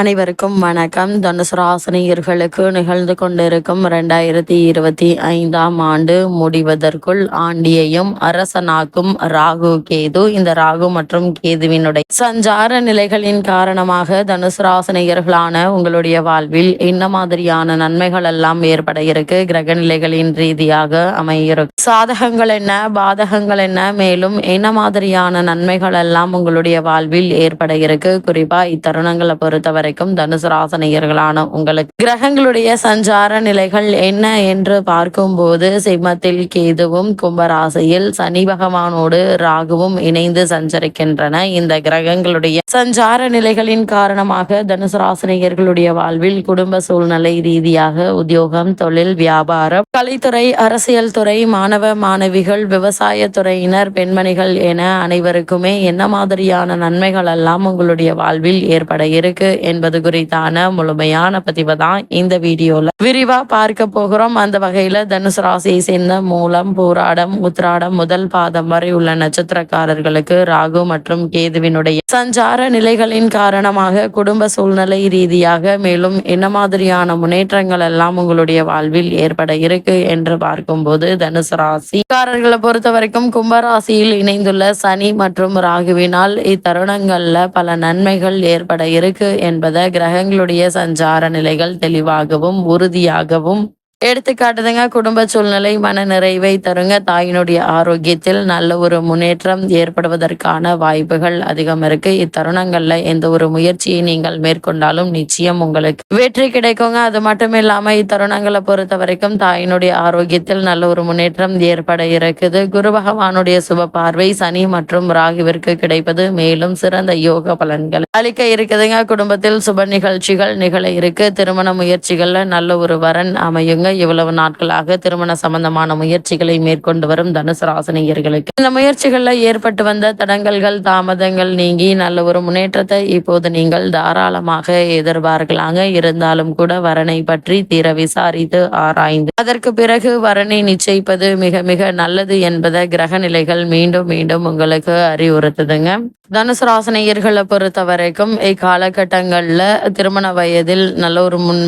அனைவருக்கும் வணக்கம். தனுசுராசினியர்களுக்கு நிகழ்ந்து கொண்டிருக்கும் இரண்டாயிரத்தி இருபத்தி ஐந்தாம் ஆண்டு முடிவதற்குள் ஆண்டியையும் அரசனாக்கும் ராகு கேது. இந்த ராகு மற்றும் கேதுவினுடைய சஞ்சார நிலைகளின் காரணமாக தனுசுராசினியர்களான உங்களுடைய வாழ்வில் என்ன மாதிரியான நன்மைகள் எல்லாம் ஏற்பட இருக்கு? கிரக நிலைகளின் ரீதியாக அமையிருக்கு சாதகங்கள் என்ன? பாதகங்கள் என்ன? மேலும் என்ன மாதிரியான நன்மைகள் எல்லாம் உங்களுடைய வாழ்வில் ஏற்பட இருக்கு? குறிப்பா இத்தருணங்களை பொறுத்தவரை வரைக்கும் தனுசு ராசனையர்களான உங்களுக்கு கிரகங்களுடைய சஞ்சார நிலைகள் என்ன என்று பார்க்கும்போது சிம்மத்தில் கேதுவும் கும்பராசியில் சனி பகவானோடு ராகுவும் இணைந்து சஞ்சரிக்கின்றன. இந்த கிரகங்களுடைய சஞ்சார நிலைகளின் காரணமாக தனுசு ராசினியர்களுடைய வாழ்வில் குடும்ப சூழ்நிலை ரீதியாக உத்தியோகம் தொழில் வியாபாரம் கலைத்துறை அரசியல் துறை மாணவ மாணவிகள் விவசாய துறையினர் பெண்மணிகள் என அனைவருக்குமே என்ன மாதிரியான நன்மைகள் எல்லாம் உங்களுடைய வாழ்வில் ஏற்பட இருக்கு என்பது குறித்தான முழுமையான பதிவை தான் இந்த வீடியோல. விரிவா பார்க்க போகிறோம். அந்த வகையில தனுசு ராசியை சேர்ந்த மூலம் பூராடம் உத்ராடம் முதல் பாதம் வரை உள்ள நட்சத்திரக்காரர்களுக்கு ராகு மற்றும் கேதுவினுடைய சஞ்சார நிலைகளின் காரணமாக குடும்ப சூழ்நிலை ரீதியாக மேலும் என்ன மாதிரியான முன்னேற்றங்கள் எல்லாம் உங்களுடைய வாழ்வில் ஏற்பட இருக்கு என்று பார்க்கும்போது தனுசு ராசிக்காரர்களை பொறுத்த வரைக்கும் கும்பராசியில் இணைந்துள்ள சனி மற்றும் ராகுவினால் இத்தருணங்கள்ல பல நன்மைகள் ஏற்பட இருக்கு என்பதை கிரகங்களுடைய சஞ்சார நிலைகள் தெளிவாகவும் உறுதியாகவும் எடுத்துக்காட்டுதுங்க குடும்ப சூழ்நிலை மன நிறைவை தருங்க. தாயினுடைய ஆரோக்கியத்தில் நல்ல ஒரு முன்னேற்றம் ஏற்படுவதற்கான வாய்ப்புகள் அதிகம் இருக்கு. இத்தருணங்கள்ல எந்த ஒரு முயற்சியை நீங்கள் மேற்கொண்டாலும் நிச்சயம் உங்களுக்கு வெற்றி கிடைக்குங்க. அது மட்டும் இல்லாம இத்தருணங்களை பொறுத்த வரைக்கும் தாயினுடைய ஆரோக்கியத்தில் நல்ல ஒரு முன்னேற்றம் ஏற்பட இருக்குது. குரு பகவானுடைய சுப பார்வை சனி மற்றும் ராகுவிற்கு கிடைப்பது மேலும் சிறந்த யோக பலன்கள் அளிக்க இருக்குதுங்க. குடும்பத்தில் சுப நிகழ்ச்சிகள் நிகழ இருக்கு. திருமண முயற்சிகள்ல நல்ல ஒரு வரன் அமையுங்க. இவ்வளவு நாட்களாக திருமண சம்பந்தமான முயற்சிகளை மேற்கொண்டு வரும் தனுசு ராசினியர்களுக்கு. இந்த முயற்சிகள்ல ஏற்பட்டு வந்த தடங்கல்கள் தாமதங்கள் நீங்கி நல்ல ஒரு முன்னேற்றத்தை இப்போது நீங்கள் தாராளமாக எதிர்பார்க்கலாங்க. இருந்தாலும் கூட வரனை பற்றி தீர விசாரித்து ஆராய்ந்து. அதற்கு பிறகு வரனை நிச்சயிப்பது மிக மிக நல்லது என்பதை கிரக நிலைகள் மீண்டும் மீண்டும் உங்களுக்கு அறிவுறுத்துதுங்க. தனுசு ராசினியர்களை பொறுத்த வரைக்கும் இக்காலகட்டங்கள்ல திருமண வயதில் நல்ல ஒரு முன்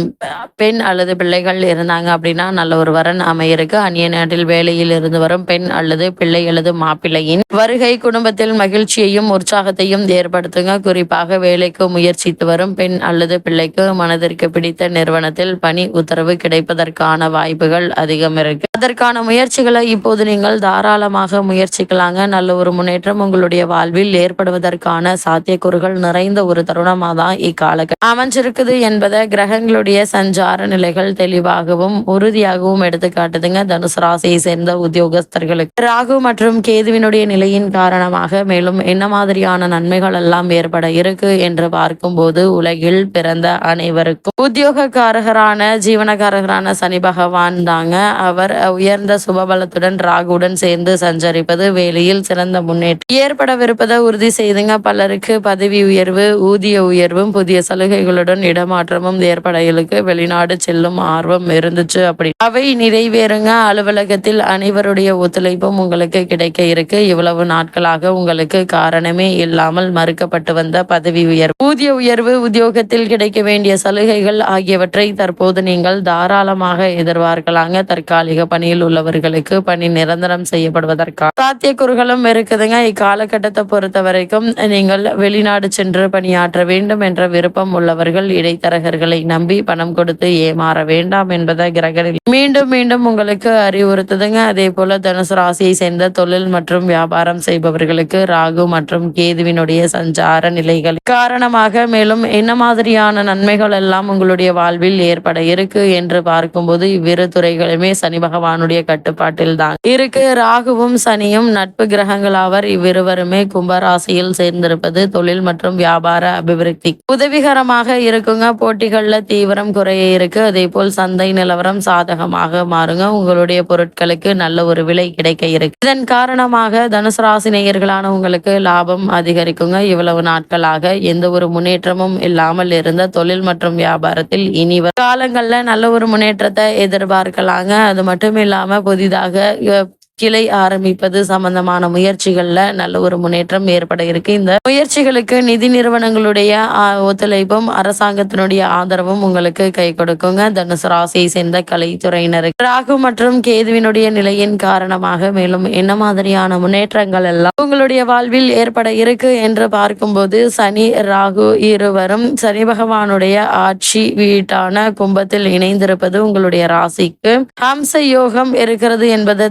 பெண் அல்லது பிள்ளைகள் இருந்தாங்க அப்படின்னா நல்ல ஒரு வரன் அமையிருக்கு. அந்நிய நாட்டில் வேலையில் இருந்து வரும் பெண் அல்லது பிள்ளை அல்லது மாப்பிள்ளையின் வருகை குடும்பத்தில் மகிழ்ச்சியையும் உற்சாகத்தையும் ஏற்படுத்துங்க. குறிப்பாக வேலைக்கு முயற்சித்து வரும் பெண் அல்லது பிள்ளைக்கு மனதிற்கு பிடித்த நிறுவனத்தில் பணி உத்தரவு கிடைப்பதற்கான வாய்ப்புகள் அதிகம் இருக்கு. அதற்கான முயற்சிகளை இப்போது நீங்கள் தாராளமாக முயற்சிக்கலாங்க. நல்ல ஒரு முன்னேற்றம் உங்களுடைய வாழ்வில் ஏற்படுவதற்கான சாத்தியக்கூறுகள் நிறைந்த ஒரு தருணமாக தான் இக்காலகட்டம் அமைஞ்சிருக்குது என்பதை கிரகங்களுடைய சஞ்சார நிலைகள் தெளிவாகவும் உறுதியாகவும் எடுத்து காட்டுதுங்க தனுசு ராசியை சேர்ந்த உத்தியோகஸ்தர்களுக்கு. ராகு மற்றும் கேதுவினுடைய நிலையின் காரணமாக மேலும் என்ன மாதிரியான நன்மைகள் எல்லாம் ஏற்பட இருக்கு என்று பார்க்கும்போது உலகில் பிறந்த அனைவருக்கும் உத்தியோகக்காரகரான ஜீவனக்காரகரான சனி பகவான் தாங்க. அவர் உயர்ந்த சுபபலத்துடன் ராகுடன் சேர்ந்து சஞ்சரிப்பது வேலையில் சிறந்த முன்னேற்றம். ஏற்படவிருப்பதை உறுதி செய்துங்க. பலருக்கு பதவி உயர்வு ஊதிய உயர்வும் புதிய சலுகைகளுடன் இடமாற்றமும் ஏற்படைகளுக்கு வெளிநாடு செல்லும் ஆர்வம் இருந்துச்சு அப்படி. அவை நிறைவேறுங்க. அலுவலகத்தில் அனைவருடைய ஒத்துழைப்பும் உங்களுக்கு கிடைக்க இருக்கு. இவ்வளவு நாட்களாக உங்களுக்கு காரணமே இல்லாமல் மறுக்கப்பட்டு வந்த பதவி உயர்வு. ஊதிய உயர்வு உத்தியோகத்தில் கிடைக்க வேண்டிய சலுகைகள் ஆகியவற்றை தற்போது நீங்கள் தாராளமாக எதிர்பார்க்கலாங்க. தற்காலிக பணியில் உள்ளவர்களுக்கு பணி நிரந்தரம் செய்யப்படுவதற்கான சாத்தியக்கூறுகளும் இருக்குதுங்க. இக்காலகட்டத்தை பொறுத்த வரைக்கும் நீங்கள் வெளிநாடு சென்று பணியாற்ற வேண்டும் என்ற விருப்பம் உள்ளவர்கள் இடைத்தரகர்களை நம்பி பணம் கொடுத்து ஏமாற வேண்டாம் என்பதை கிரகணில் மீண்டும் மீண்டும் உங்களுக்கு அறிவுறுத்துதுங்க. அதே போல தனுசு ராசியை சேர்ந்த தொழில் மற்றும் வியாபாரம் செய்பவர்களுக்கு ராகு மற்றும் கேதுவினுடைய சஞ்சார நிலைகள் காரணமாக மேலும் என்ன மாதிரியான நன்மைகள் எல்லாம் உங்களுடைய வாழ்வில் ஏற்பட இருக்கு என்று பார்க்கும்போது இவ்விரு துறைகளுமே சனி பகவானுடைய கட்டுப்பாட்டில் தான் இருக்கு. ராகுவும் சனியும் நட்பு கிரகங்கள் ஆவர் இவ்விருவருமே கும்பராசியில் சேர்ந்திருப்பது தொழில் மற்றும் வியாபார அபிவிருத்தி. உதவிகரமாக இருக்குங்க. போட்டிகள்ல தீவிரம் குறைய இருக்கு. அதே போல் சந்தை நிலவரம் சாதகமாக மாறுங்க. உங்களுடைய பொருட்களுக்கு நல்ல ஒரு விலை கிடைக்க இருக்கு. இதன் காரணமாக தனுசு ராசி நேயர்களான உங்களுக்கு லாபம் அதிகரிக்குங்க. இவ்வளவு நாட்களாக எந்த ஒரு முன்னேற்றமும் இல்லாமல் இருந்த தொழில் மற்றும் வியாபாரத்தில் இனி காலங்கள்ல நல்ல ஒரு முன்னேற்றத்தை எதிர்பார்க்கலாங்க. அது மட்டும் இல்லாம புதிதாக கிளை ஆரம்பிப்பது சம்பந்தமான முயற்சிகள்ல நல்ல ஒரு முன்னேற்றம் ஏற்பட இருக்கு. இந்த முயற்சிகளுக்கு நிதி நிறுவனங்களுடைய ஒத்துழைப்பும் அரசாங்கத்தினுடைய ஆதரவும் உங்களுக்கு கை கொடுக்குங்க. தனுசு ராசியை சேர்ந்த கலைத்துறையினருக்கு. ராகு மற்றும் கேதுவினுடைய நிலையின் காரணமாக மேலும் என்ன மாதிரியான முன்னேற்றங்கள் எல்லாம் உங்களுடைய வாழ்வில் ஏற்பட இருக்கு என்று பார்க்கும்போது சனி ராகு இருவரும் சனி பகவானுடைய ஆட்சி வீட்டான கும்பத்தில் இணைந்திருப்பது உங்களுடைய ராசிக்கு. ஹம்ச யோகம் இருக்கிறது என்பதை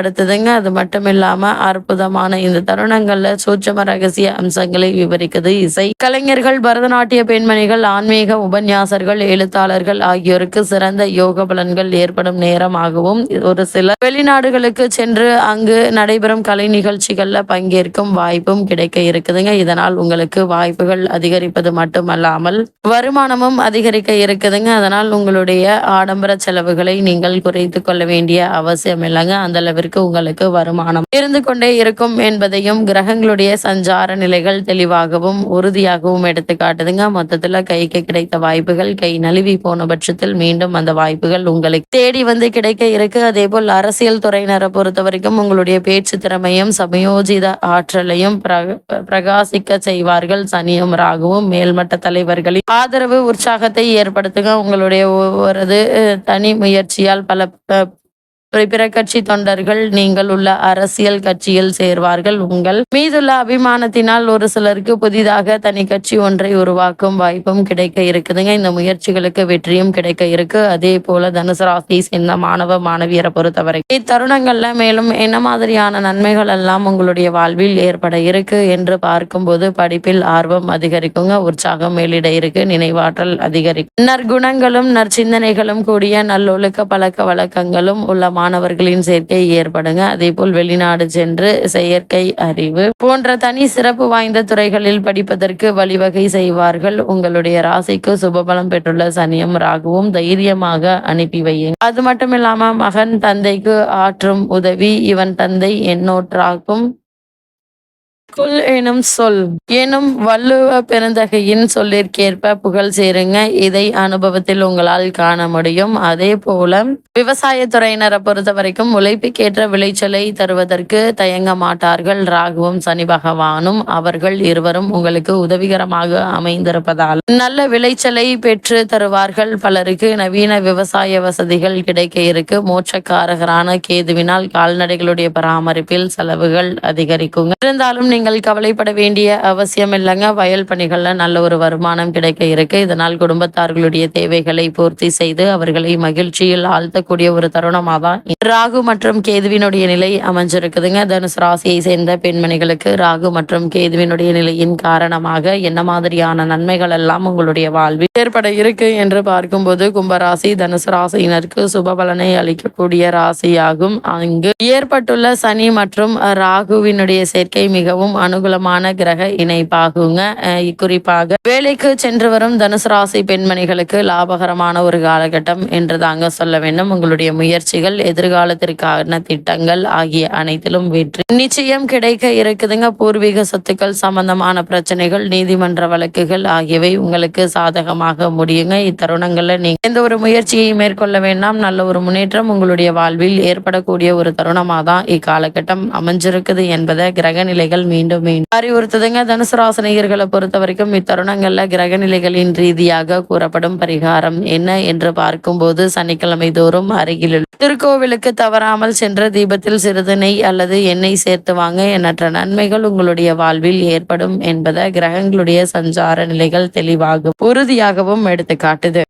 தெளிவுபடுத்துதுங்க அது மட்டும் இல்லாம அற்புதமான இந்த தருணங்கள்ல சூட்சம ரகசிய அம்சங்களை விவரிக்குது இசை. கலைஞர்கள் பரதநாட்டிய பெண்மணிகள் ஆன்மீக உபன்யாசர்கள் எழுத்தாளர்கள் ஆகியோருக்கு சிறந்த யோக பலன்கள் ஏற்படும் நேரமாகவும் ஒரு சில. வெளிநாடுகளுக்கு சென்று அங்கு நடைபெறும் கலை நிகழ்ச்சிகள்ல பங்கேற்கும் வாய்ப்பும் கிடைக்க இருக்குதுங்க. இதனால் உங்களுக்கு வாய்ப்புகள் அதிகரிப்பது மட்டுமல்லாமல் வருமானமும் அதிகரிக்க இருக்குதுங்க. அதனால் உங்களுடைய ஆடம்பர செலவுகளை நீங்கள் குறைத்து கொள்ள வேண்டிய அவசியம் இல்லைங்க அந்த அளவிற்கு உங்களுக்கு வருமானம் இருந்து கொண்டே இருக்கும் என்பதையும் கிரகங்களுடைய சஞ்சார நிலைகள் தெளிவாகவும் உறுதியாகவும் எடுத்து காட்டுதுங்க. மொத்தத்துல கைக்கு கிடைத்த வாய்ப்புகள் கை நழுவி போன பட்சத்தில் மீண்டும் அந்த வாய்ப்புகள் உங்களுக்கு தேடி வந்து கிடைக்க இருக்கு. அதே போல் அரசியல் துறையினரை பொறுத்த வரைக்கும் உங்களுடைய பேச்சு திறமையும் சமயோஜித ஆற்றலையும் பிரகாசிக்க செய்வார்கள். சனியும் ராகுவும் மேல்மட்ட தலைவர்களின் ஆதரவு உற்சாகத்தை ஏற்படுத்துங்க. உங்களுடைய ஒவ்வொரு தனி முயற்சியால் பல பிற கட்சி தொண்டர்கள் நீங்கள் உள்ள அரசியல் கட்சியில் சேர்வார்கள். உங்கள் மீதுள்ள அபிமானத்தினால் ஒரு சிலருக்கு புதிதாக தனி கட்சி ஒன்றை உருவாக்கும் வாய்ப்பும் கிடைக்க இருக்குதுங்க. இந்த முயற்சிகளுக்கு வெற்றியும் கிடைக்க இருக்கு. அதே போல தனுசு ராசியை சேர்ந்த மாணவ மாணவியரை பொறுத்தவரை. இத்தருணங்கள்ல மேலும் என்ன மாதிரியான நன்மைகள் எல்லாம் உங்களுடைய வாழ்வில் ஏற்பட இருக்கு என்று பார்க்கும்போது படிப்பில் ஆர்வம் அதிகரிக்குங்க. உற்சாகம் மேலிட இருக்கு. நினைவாற்றல் அதிகரிக்கும். நற்குணங்களும் நற்சிந்தனைகளும் கூடிய நல்லொழுக்க பழக்க வழக்கங்களும் உள்ள மாணவர்களின் சேர்க்கை ஏற்படுங்க. அதே போல் வெளிநாடு சென்று செயற்கை அறிவு போன்ற தனி சிறப்பு வாய்ந்த துறைகளில் படிப்பதற்கு வழிவகை செய்வார்கள். உங்களுடைய ராசிக்கு சுபபலம் பெற்றுள்ள சனியும் ராகுவும் தைரியமாக அனுப்பி வையுங்க. அது மட்டும் இல்லாம மகன் தந்தைக்கு ஆற்றும் உதவி இவன் தந்தை என்னோற்றாக்கும் கொல் எனும் சொல். எனும் வள்ளுவ பெருந்தகையின் சொல்லிற்கேற்ப புகழ் சேருங்க. இதை அனுபவத்தில் உங்களால் காண முடியும். அதே போல விவசாயத்துறையினரை பொறுத்த வரைக்கும் உழைப்புக்கேற்ற விளைச்சலை தருவதற்கு தயங்க மாட்டார்கள். ராகுவும் சனி பகவானும் அவர்கள் இருவரும் உங்களுக்கு உதவிகரமாக அமைந்திருப்பதால். நல்ல விளைச்சலை பெற்று தருவார்கள் பலருக்கு. நவீன விவசாய வசதிகள் கிடைக்க இருக்கு. மோட்சக்காரகரான கேதுவினால் கால்நடைகளுடைய பராமரிப்பில் செலவுகள் அதிகரிக்குங்க. இருந்தாலும் நீங்கள் கவலைப்பட வேண்டிய அவசியம் இல்லைங்க. வயல் பணிகளில் நல்ல ஒரு வருமானம் கிடைக்க இருக்கு. இதனால் குடும்பத்தார்களுடைய தேவைகளை பூர்த்தி செய்து அவர்களை மகிழ்ச்சியில் ஆழ்த்தக்கூடிய ஒரு தருணமாக தான் ராகு மற்றும் கேதுவினுடைய நிலை அமைஞ்சிருக்குதுங்க. தனுசு ராசியை சேர்ந்த பெண்மணிகளுக்கு ராகு மற்றும் கேதுவினுடைய நிலையின் காரணமாக என்ன மாதிரியான நன்மைகள் எல்லாம் உங்களுடைய வாழ்வில் ஏற்பட இருக்கு என்று பார்க்கும்போது கும்பராசி தனுசு ராசியினருக்கு சுபபலனை அளிக்கக்கூடிய ராசியாகும். அங்கு ஏற்பட்டுள்ள சனி மற்றும் ராகுவினுடைய சேர்க்கை மிகவும் அனுகூலமான கிரக இணைப்பாகுங்க. குறிப்பாக வேலைக்கு சென்று வரும் தனுசு ராசி பெண்மணிகளுக்கு லாபகரமான ஒரு காலகட்டம் என்று தாங்க சொல்ல வேண்டும். உங்களுடைய முயற்சிகள் எதிர்காலத்திற்கான திட்டங்கள் ஆகிய அனைத்திலும் வெற்றி. நிச்சயம் கிடைக்க இருக்குதுங்க. பூர்வீக சொத்துக்கள் சம்பந்தமான பிரச்சனைகள் நீதிமன்ற வழக்குகள் ஆகியவை உங்களுக்கு சாதகமாக முடியுங்க. இத்தருணங்கள்ல நீங்க எந்த ஒரு முயற்சியை மேற்கொள்ள வேண்டாம். நல்ல ஒரு முன்னேற்றம் உங்களுடைய வாழ்வில் ஏற்படக்கூடிய ஒரு தருணமாக தான் இக்காலகட்டம் அமைஞ்சிருக்குது என்பதை கிரக நிலைகள் மீண்டும் மீண்டும் அறிவுறுத்துதுங்க. தனுசு ராசனிகர்களை பொறுத்த வரைக்கும் இத்தருணங்கள்ல கிரக நிலைகளின் ரீதியாக கூறப்படும் பரிகாரம் என்ன என்று பார்க்கும்போது சனிக்கிழமை தோறும் அருகில் திருக்கோவிலுக்கு தவறாமல் சென்ற தீபத்தில் சிறிது நெய் அல்லது எண்ணெய் சேர்த்து வாங்க. எண்ணற்ற நன்மைகள் உங்களுடைய வாழ்வில் ஏற்படும் என்பதை கிரகங்களுடைய சஞ்சார நிலைகள் தெளிவாகவும் உறுதியாகவும் எடுத்து காட்டுது